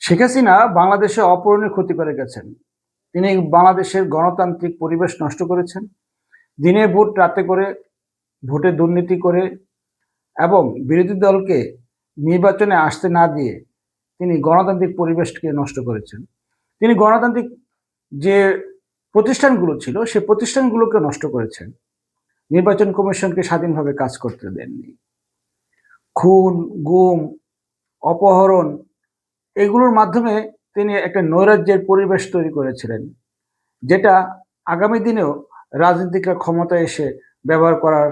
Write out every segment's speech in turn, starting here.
শেখ হাসিনা বাংলাদেশে অপূরণীয় ক্ষতি করে গেছেন। তিনি বাংলাদেশের গণতান্ত্রিক পরিবেশ নষ্ট করেছেন। দিনে ভোট, রাতে করে ভোটে দুর্নীতি করে এবং বিরোধী দলকে নির্বাচনে আসতে না দিয়ে তিনি গণতান্ত্রিক পরিবেশকে নষ্ট করেছেন। তিনি গণতান্ত্রিক যে প্রতিষ্ঠানগুলো ছিল, সে প্রতিষ্ঠানগুলোকে নষ্ট করেছেন। নির্বাচন কমিশনকে স্বাধীনভাবে কাজ করতে দেননি। খুন, গুম, অপহরণ এগুলোর মাধ্যমে তিনি একটা নৈরাজ্যের পরিবেশ তৈরি করেছিলেন, যেটা আগামী দিনেও রাজনীতিকরা ক্ষমতা এসে ব্যবহার করার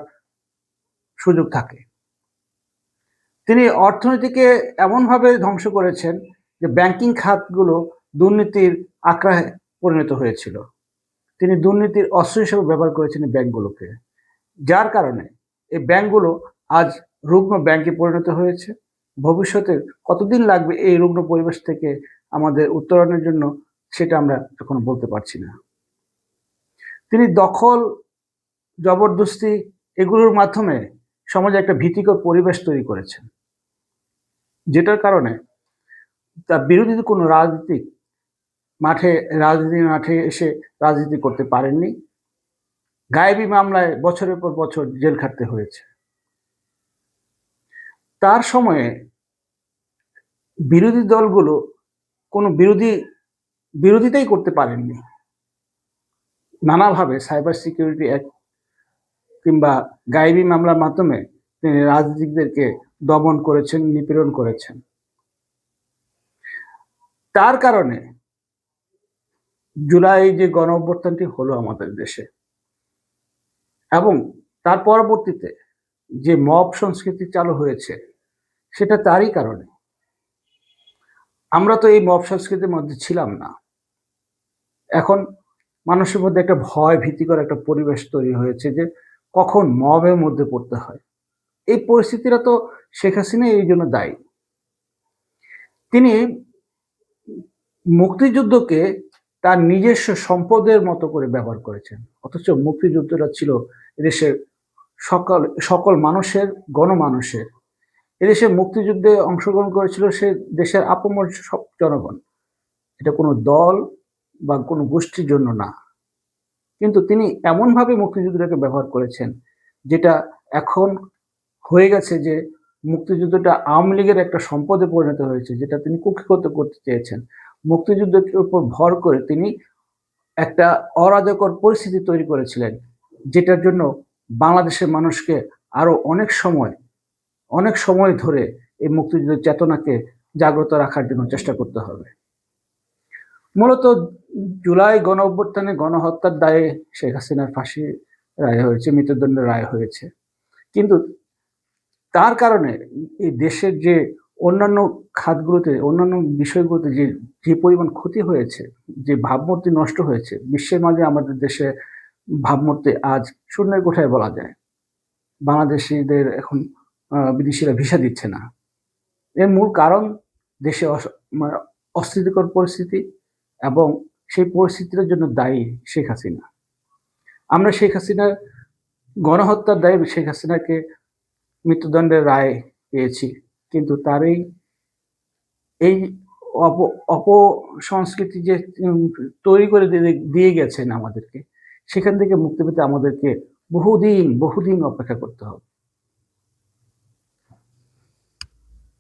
সুযোগ থাকে। তিনি অর্থনীতিকে এমনভাবে ধ্বংস করেছেন যে ব্যাংকিং খাতগুলো দুর্নীতির আক্রায় পরিণত হয়েছিল। তিনি দুর্নীতির অস্ত্র হিসেবে ব্যবহার করেছেন ব্যাংকগুলোকে, যার কারণে এই ব্যাংকগুলো আজ রুগ্ন ব্যাংকে পরিণত হয়েছে। ভবিষ্যতে কতদিন লাগবে এই রুগ্ন পরিবেশ থেকে আমাদের উত্তরণের জন্য, সেটা আমরা এখন বলতে পারছি না। তিনি দখল, জবরদস্তি এগুলোর মাধ্যমে সমাজে একটা ভীতিকর পরিবেশ তৈরি করেছেন, যেটার কারণে তার বিরোধী কোনো রাজনীতিক মাঠে, রাজনীতি মাঠে এসে রাজনীতি করতে পারেননি। গায়েবী মামলায় বছরের পর বছর জেল খাটতে হয়েছে। তার সময়ে বিরোধী দলগুলো কোনো বিরোধী, বিরোধিতাই করতে পারেননি। নানাভাবে সাইবার সিকিউরিটি অ্যাক্ট কিংবা গায়েবী মামলার মাধ্যমে তিনি রাজনীতিকদেরকে দমন করেছেন, নিপীড়ন করেছেন। তার কারণে জুলাই যে গণ অভ্যর্থনটি হলো আমাদের দেশে এবং তার পরবর্তীতে যে মব সংস্কৃতি চালু হয়েছে, সেটা তারই কারণে। আমরা তো এই মব সংস্কৃতির মধ্যে ছিলাম না। এখন মানুষের মধ্যে একটা ভয় ভীতিকর একটা পরিবেশ তৈরি হয়েছে যে কখন মবের মধ্যে পড়তে হয়। এই পরিস্থিতিটা তো শেখ হাসিনা এই জন্য দায়ী। তিনি মুক্তিযুদ্ধকে তার নিজস্ব সম্পদের মতো করে ব্যবহার করেছেন, অথচ মুক্তিযুদ্ধটা ছিল এদেশের সকল সকল মানুষের গণমানুষের। এদেশে মুক্তিযুদ্ধে অংশগ্রহণ করেছিল সে দেশের আপমর সব জনগণ। এটা কোনো দল বা কোনো গোষ্ঠীর জন্য না। কিন্তু তিনি এমনভাবে মুক্তিযুদ্ধটাকে ব্যবহার করেছেন, যেটা এখন হয়ে গেছে যে মুক্তিযুদ্ধটা আওয়ামী লীগের একটা সম্পদে পরিণত হয়েছে, যেটা তিনি কুক্ষিগত করতে চেয়েছেন। মুক্তিযুদ্ধের উপর ভর করে তিনি একটা অরাজকর পরিস্থিতি তৈরি করেছিলেন, যেটার জন্য বাংলাদেশের মানুষকে আরও অনেক সময় অনেক সময় ধরে এই মুক্তিযুদ্ধের চেতনাকে জাগ্রত রাখার জন্য চেষ্টা করতে হবে। মূলত জুলাই গণ অভ্যুত্থানে গণহত্যার দায়ে শেখ হাসিনার ফাঁসি রায় হয়েছে, মৃত্যুদণ্ডের রায় হয়েছে। কিন্তু তার কারণে এই দেশের যে অন্যান্য খাতগুলোতে, অন্যান্য বিষয়গুলোতে যে যে পরিমাণ ক্ষতি হয়েছে, যে ভাবমূর্তি নষ্ট হয়েছে, বিশ্বের মাঝে আমাদের দেশে ভাবমূর্তি আজ শূন্যের কোঠায় বলা যায়। বাংলাদেশিদের এখন বিদেশিরা ভিসা দিচ্ছে না। এর মূল কারণ দেশে মানে অস্থিতিকর পরিস্থিতি এবং সেই পরিস্থিতির জন্য দায়ী শেখ হাসিনা। আমরা শেখ হাসিনার গণহত্যার দায়ী শেখ হাসিনাকে মৃত্যুদণ্ডের রায় পেয়েছি, কিন্তু তার এই এই অপ, অপসংস্কৃতি যে তৈরি করে দিয়ে গেছেন আমাদেরকে সেখান থেকে মুক্তি পেতে আমাদেরকে বহুদিন বহুদিন অপেক্ষা করতে হবে।